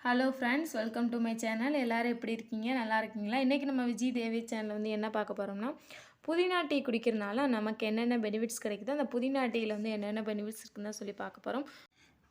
Hello friends welcome to my channel எல்லோரும் எப்படி இருக்கீங்க? நல்லா இருக்கீங்களா? இன்றைக்கி நம்ம விஜய் தேவி சேனலில் வந்து என்ன பார்க்க போகிறோம்னா புதினா டீ குடிக்கிறனால நமக்கு என்னென்ன பெனிஃபிட்ஸ் கிடைக்குதோ அந்த புதினா டீயில் வந்து என்னென்ன பெனிஃபிட்ஸ் இருக்குன்னு சொல்லி பார்க்க போகிறோம்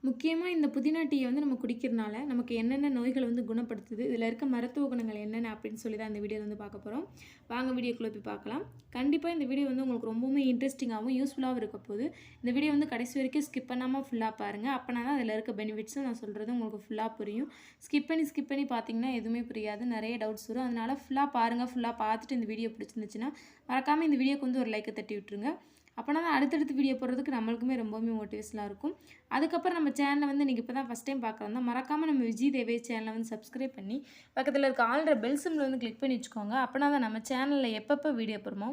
முக்கியமாக இந்த புதினா டீயை வந்து நம்ம குடிக்கிறனால நமக்கு என்னென்ன நோய்களை வந்து குணப்படுத்துது இதில் இருக்க மருத்துவ குணங்கள் என்னென்ன அப்படின்னு சொல்லி தான் இந்த வீடியோ வந்து பார்க்க போகிறோம் வாங்க வீடியோக்குள்ளே போய் பார்க்கலாம். கண்டிப்பாக இந்த வீடியோ வந்து உங்களுக்கு ரொம்பவுமே இன்ட்ரெஸ்டிங்காகவும் யூஸ்ஃபுல்லாகவும் இருக்க போது இந்த வீடியோ வந்து கடைசி வரைக்கும் ஸ்கிப் பண்ணாமல் ஃபுல்லாக பாருங்கள் அப்போனா தான் அதில் இருக்க பெனிஃபிட்ஸும் நான் சொல்கிறது உங்களுக்கு ஃபுல்லாக புரியும். ஸ்கிப் பண்ணி ஸ்கிப் பண்ணி பார்த்தீங்கன்னா எதுவுமே புரியாது. நிறைய டவுட்ஸ் வரும். அதனால் ஃபுல்லாக பாருங்கள் ஃபுல்லாக பார்த்துட்டு இந்த வீடியோ பிடிச்சிருந்துச்சுன்னா மறக்காமல் இந்த வீடியோக்கு வந்து ஒரு லைக்கை தட்டி விட்டுருங்க. அப்போனா தான் அடுத்தடுத்து வீடியோ போடுறதுக்கு நம்மளுக்குமே ரொம்பவுமே மோட்டிவேஷனாக இருக்கும். அதுக்கப்புறம் நம்ம சேனலை வந்து நீங்கள் இப்போ தான் ஃபஸ்ட் டைம் பார்க்குறதா மறக்காமல் நம்ம விஜய் தேவே சேனலை வந்து சப்ஸ்கிரைப் பண்ணி பக்கத்தில் இருக்க ஆல்ரெ பெல் சிம்மில் வந்து கிளிக் பண்ணி வச்சுக்கோங்க. அப்போனா தான் நம்ம சேனலில் எப்பப்போ வீடியோ போடுமோ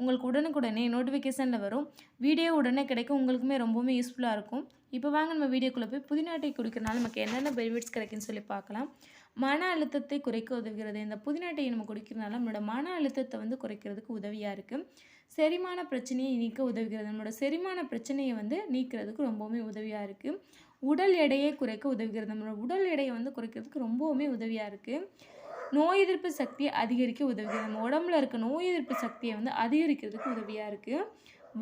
உங்களுக்கு உடனுக்குடனே நோட்டிஃபிகேஷனில் வரும். வீடியோ உடனே கிடைக்கும் உங்களுக்குமே ரொம்பவுமே யூஸ்ஃபுல்லாக இருக்கும். இப்போ வாங்க நம்ம வீடியோக்குள்ளே போய் புதினாட்டை குடிக்கிறனால நமக்கு என்னென்ன பெனிஃபிட்ஸ் கிடைக்குன்னு சொல்லி பார்க்கலாம். மன அழுத்தத்தை குறைக்க உதவுகிறது. இந்த புதினாட்டையை நம்ம குடிக்கிறதுனால நம்மளோட மன அழுத்தத்தை வந்து குறைக்கிறதுக்கு உதவியாக இருக்குது செரிமான பிரச்சனையை நீக்க உதவுகிறது. நம்மளோட செரிமான பிரச்சனையை வந்து நீக்கிறதுக்கு ரொம்பவுமே உதவியாக இருக்குது உடல் எடையை குறைக்க உதவுகிறது. நம்மளோட உடல் எடையை வந்து குறைக்கிறதுக்கு ரொம்பவுமே உதவியாக இருக்குது நோய் எதிர்ப்பு சக்தியை அதிகரிக்க உதவுகிறது. நம்ம உடம்புல இருக்க நோய் எதிர்ப்பு சக்தியை வந்து அதிகரிக்கிறதுக்கு உதவியாக இருக்குது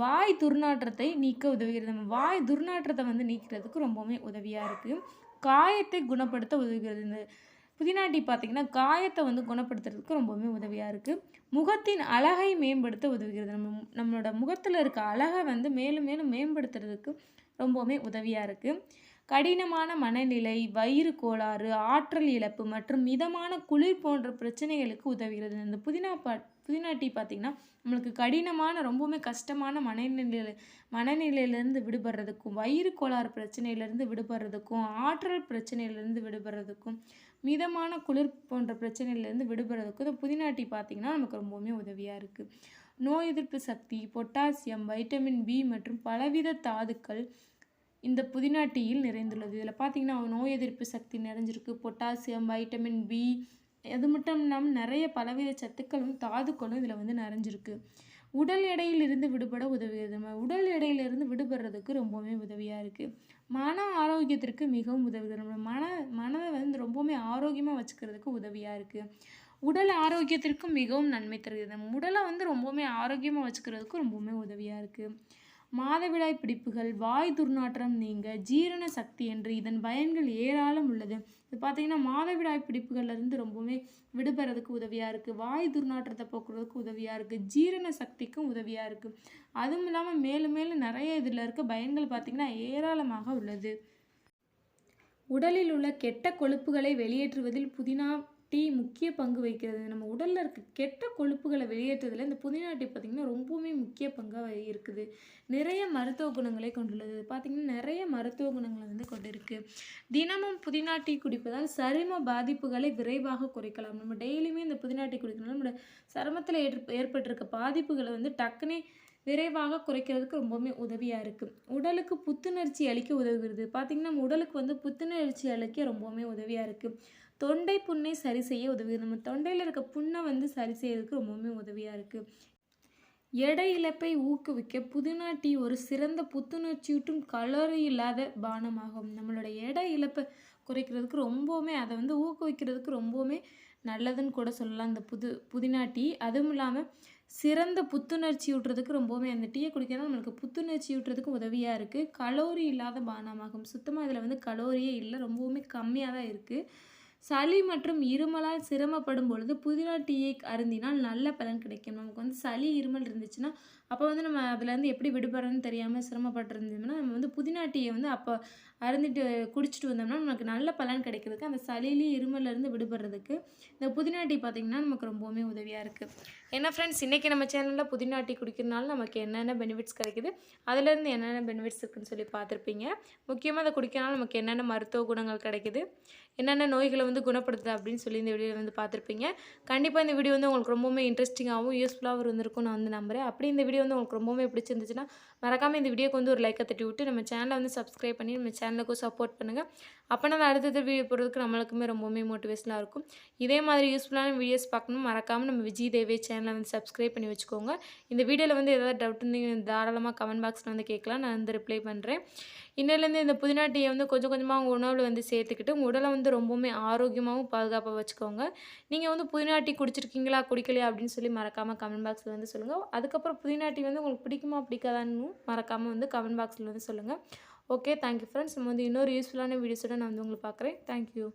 வாய் துர்நாற்றத்தை நீக்க உதவுகிறது. நம்ம வாய் துர்நாற்றத்தை வந்து நீக்கிறதுக்கு ரொம்பவுமே உதவியாக இருக்குது காயத்தை குணப்படுத்த உதவுகிறது. இந்த புதினாட்டி பார்த்திங்கன்னா காயத்தை வந்து குணப்படுத்துறதுக்கு ரொம்பவுமே உதவியாக இருக்குது முகத்தின் அழகை மேம்படுத்த உதவுகிறது. நம்ம நம்மளோட முகத்தில் இருக்க அழகை வந்து மேலும் மேலும் மேம்படுத்துறதுக்கு ரொம்பவுமே உதவியாக இருக்குது கடினமான மனநிலை வயிறு கோளாறு ஆற்றல் இழப்பு மற்றும் மிதமான குளிர் போன்ற பிரச்சனைகளுக்கு உதவுகிறது. இந்த புதினா பா புதினா டீ பார்த்திங்கன்னா நம்மளுக்கு கடினமான ரொம்பவுமே கஷ்டமான மனநிலையில் மனநிலையிலேருந்து விடுபடுறதுக்கும் வயிறு கோளாறு பிரச்சனையிலேருந்து விடுபடுறதுக்கும் ஆற்றல் பிரச்சனையிலேருந்து விடுபடுறதுக்கும் மிதமான குளிர் போன்ற பிரச்சனையிலேருந்து விடுபடுறதுக்கு இந்த புதினா டீ பார்த்திங்கன்னா நமக்கு ரொம்பவுமே உதவியாக இருக்குது நோய் எதிர்ப்பு சக்தி பொட்டாசியம் வைட்டமின் பி மற்றும் பலவித தாதுக்கள் இந்த புதினா டீயில் நிறைந்துள்ளது. இதில் பார்த்தீங்கன்னா நோய் எதிர்ப்பு சக்தி நிறைஞ்சிருக்கு. பொட்டாசியம் வைட்டமின் பி அது மட்டும் இல்லாமல் நிறைய பலவித சத்துக்களும் தாதுக்களும் இதில் வந்து நிறைஞ்சிருக்கு. உடல் எடையிலிருந்து விடுபட உதவுகிறது. நம்ம உடல் எடையிலிருந்து விடுபடுறதுக்கு ரொம்பவுமே உதவியாக இருக்குது மன ஆரோக்கியத்திற்கு மிகவும் உதவுகிறது. நம்ம மன மனதை வந்து ரொம்பவுமே ஆரோக்கியமாக வச்சுக்கிறதுக்கு உதவியாக இருக்குது உடல் ஆரோக்கியத்திற்கும் மிகவும் நன்மை தருகிறது. நம்ம உடலை வந்து ரொம்பவுமே ஆரோக்கியமாக வச்சுக்கிறதுக்கும் ரொம்பவுமே உதவியாக இருக்குது மாதவிடாய் பிடிப்புகள் வாய் துர்நாற்றம் நீங்க ஜீரண சக்தி என்று இதன் பயன்கள் ஏராளம் உள்ளது. இது பார்த்தீங்கன்னா மாதவிடாய் பிடிப்புகள்லேருந்து ரொம்பவுமே விடுபடுறதுக்கு உதவியாக இருக்குது வாய் துர்நாற்றத்தை போக்குறதுக்கு உதவியாக இருக்குது ஜீரண சக்திக்கும் உதவியாக இருக்குது அதுவும் இல்லாமல் மேலும் மேலும் நிறைய இதில் இருக்க பயன்கள் பார்த்திங்கன்னா ஏராளமாக உள்ளது. உடலில் உள்ள கெட்ட கொழுப்புகளை வெளியேற்றுவதில் புதினா டீ முக்கிய பங்கு வகிக்கிறது. நம்ம உடலில் இருக்க கெட்ட கொழுப்புகளை வெளியேற்றதில் இந்த புதினா டீ பார்த்திங்கன்னா ரொம்பவுமே முக்கிய பங்காக இருக்குது. நிறைய மருத்துவ குணங்களை கொண்டுள்ளது. பார்த்திங்கன்னா நிறைய மருத்துவ குணங்களை வந்து கொண்டிருக்கு. தினமும் புதினா டீ குடிப்பதால் சரும பாதிப்புகளை விரைவாக குறைக்கலாம். நம்ம டெய்லியுமே இந்த புதினா டீ குடிக்கணும் நம்மளோட சருமத்தில் ஏற்பட்டிருக்க பாதிப்புகளை வந்து டக்குனே விரைவாக குறைக்கிறதுக்கு ரொம்பவுமே உதவியாக இருக்குது உடலுக்கு புத்துணர்ச்சி அளிக்க உதவுகிறது. பார்த்திங்கன்னா நம்ம உடலுக்கு வந்து புத்துணர்ச்சி அளிக்க ரொம்பவுமே உதவியாக இருக்குது தொண்டை புண்ணை சரி செய்ய உதவுது நம்ம தொண்டையில் இருக்க புண்ணை வந்து சரி செய்யறதுக்கு ரொம்பவுமே உதவியாக இருக்குது எடை இழப்பை ஊக்குவிக்க புதினா டீ ஒரு சிறந்த புத்துணர்ச்சியூட்டும் கலோரி இல்லாத பானமாகும். நம்மளோட எடை இழப்பை குறைக்கிறதுக்கு ரொம்பவுமே அதை வந்து ஊக்குவிக்கிறதுக்கு ரொம்பவுமே நல்லதுன்னு கூட சொல்லலாம். இந்த புது புதினா டீ அதுவும் இல்லாமல் சிறந்த புத்துணர்ச்சி ஊட்டுறதுக்கு ரொம்பவுமே அந்த டீயை குடிக்கிறது நம்மளுக்கு புத்துணர்ச்சி ஊட்டுறதுக்கு உதவியாக இருக்குது கலோரி இல்லாத பானமாகும். சுத்தமாக இதில் வந்து கலோரியே இல்லை. ரொம்பவுமே கம்மியாக தான் இருக்குது சளி மற்றும் இருமலால் சிரமப்படும் பொழுது புதினா டீயை அருந்தினால் நல்ல பலன் கிடைக்கும். நமக்கு வந்து சளி இருமல் இருந்துச்சுன்னா அப்போ வந்து நம்ம அதுலேருந்து எப்படி விடுபடுறதுன்னு தெரியாமல் சிரமப்பட்டிருந்தோம்னா நம்ம வந்து புதினா டீயை வந்து அப்போ அருந்திட்டு குடிச்சிட்டு வந்தோம்னா நமக்கு நல்ல பலன் கிடைக்கிறதுக்கு அந்த சளியிலையும் இருமலேருந்து விடுபடுறதுக்கு இந்த புதினா டீ பார்த்திங்கன்னா நமக்கு ரொம்பவுமே உதவியாக இருக்குது ஏன்னா ஃப்ரெண்ட்ஸ் இன்றைக்கி நம்ம சேனலில் புதினா டீ குடிக்கிறதுனால நமக்கு என்னென்ன பெனிஃபிட்ஸ் கிடைக்குது? அதுலேருந்து என்னென்ன பெனிஃபிட்ஸ் இருக்குதுன்னு சொல்லி பார்த்துருப்பீங்க முக்கியமாக அதை குடிக்கிறனால நமக்கு என்னென்ன மருத்துவ குணங்கள் கிடைக்குது? என்னென்ன நோய்களை வந்து குணப்படுத்துது அப்படின்னு சொல்லி இந்த வீடியோவில் வந்து பார்த்துருப்பீங்க. கண்டிப்பாக இந்த வீடியோ வந்து உங்களுக்கு ரொம்பவுமே இன்ட்ரெஸ்டிங்காகவும் யூஸ்ஃபுல்லாகவும் இருந்திருக்கும் நான் வந்து நம்புகிறேன் அப்படி இந்த வீடியோ வந்து உங்களுக்கு ரொம்பவுமே பிடிச்சிருந்துச்சுன்னா மறக்காமல் இந்த வீடியோக்கு வந்து ஒரு லைக்கை தட்டி விட்டு நம்ம சேனலை வந்து சப்ஸ்கிரைப் பண்ணி நம்ம சேனலுக்கும் சப்போர்ட் பண்ணுங்கள் அப்போ நம்ம அடுத்தது வீடியோ போடுறதுக்கு நம்மளுக்குமே ரொம்பவுமே மோட்டிவேஷனாக இருக்கும். இதே மாதிரி யூஸ்ஃபுல்லான வீடியோஸ் பார்க்கணும். மறக்காமல் நம்ம விஜய் தேவே சேனலை வந்து சப்ஸ்கிரைப் பண்ணி வச்சுக்கோங்க. இந்த வீடியோவில் வந்து ஏதாவது டவுட் இருந்தீங்க தாராளமாக கமெண்ட் பாக்ஸில் வந்து கேட்கலாம். நான் வந்து ரிப்ளை பண்ணுறேன் இன்னிலேருந்து இந்த புதினா டீயை வந்து கொஞ்சம் கொஞ்சமாக உங்கள் உணவில் வந்து சேர்த்துக்கிட்டு உங்கள் உடலை வந்து ரொம்பவுமே ஆரோக்கியமாகவும் பாதுகாப்பாக வச்சுக்கோங்க. நீங்கள் வந்து புதினா டீ குடிச்சிருக்கீங்களா குடிக்கலையா அப்படின்னு சொல்லி மறக்காமல் கமெண்ட் பாக்ஸில் வந்து சொல்லுங்கள் அதுக்கப்புறம் புதினா டீ வந்து உங்களுக்கு பிடிக்குமா பிடிக்காதான்னு மறக்காமல் வந்து கமெண்ட் பாக்ஸில் வந்து சொல்லுங்கள் ஓகே தேங்க்யூ ஃப்ரெண்ட்ஸ் நம்ம வந்து இன்னொரு யூஸ்ஃபுல்லான வீடியோஸோட நான் வந்து உங்களை பார்க்குறேன். தேங்க்யூ